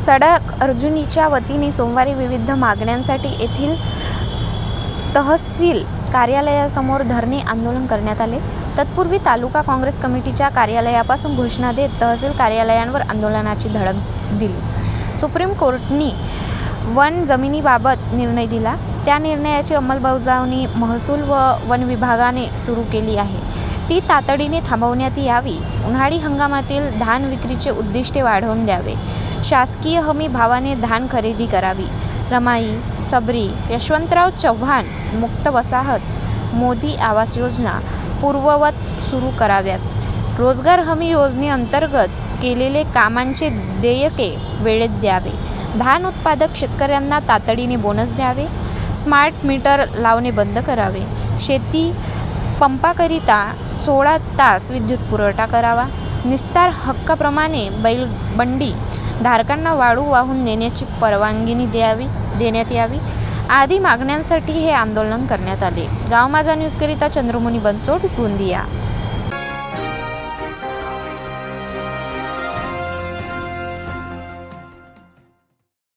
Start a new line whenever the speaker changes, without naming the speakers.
सडक अर्जुनीच्या वतीने सोमवारी विविध मागण्यांसाठी येथील तहसील कार्यालयासमोर धरणे आंदोलन करण्यात आले. तत्पूर्वी तालुका काँग्रेस कमिटीच्या कार्यालयापासून घोषणा देत तहसील कार्यालयांवर आंदोलनाची धडक दिली. सुप्रीम कोर्टनी वन जमिनीबाबत निर्णय दिला. त्या निर्णयाची अंमलबजावणी महसूल व वन विभागाने सुरू केली आहे. ती तातडीने थांबवण्यात यावी. उन्हाळी हंगामातील धान विक्रीचे उद्दिष्टे वाढवून द्यावे. शासकीय हमी भावाने धान खरेदी करावी. रमाई सबरी यशवंतराव चव्हाण मुक्त वसाहत मोदी आवास योजना पूर्ववत सुरू कराव्यात. रोजगार हमी योजनेअंतर्गत केलेले कामांचे देयके वेळेत द्यावे. धान उत्पादक शेतकऱ्यांना तातडीने बोनस द्यावे. स्मार्ट मीटर लावणे बंद करावे. शेती पंपाकरिता सोळा तास विद्युत पुरवठा करावा. निस्तार हक्काप्रमाणे बैलबंडी धारकांना वाळू वाहून नेण्याची परवानगी द्यावी देण्यात यावी. आदी मागण्यांसाठी हे आंदोलन करण्यात आले. गाव माझा न्यूजकरिता चंद्रमुनी बनसोड गोंदिया.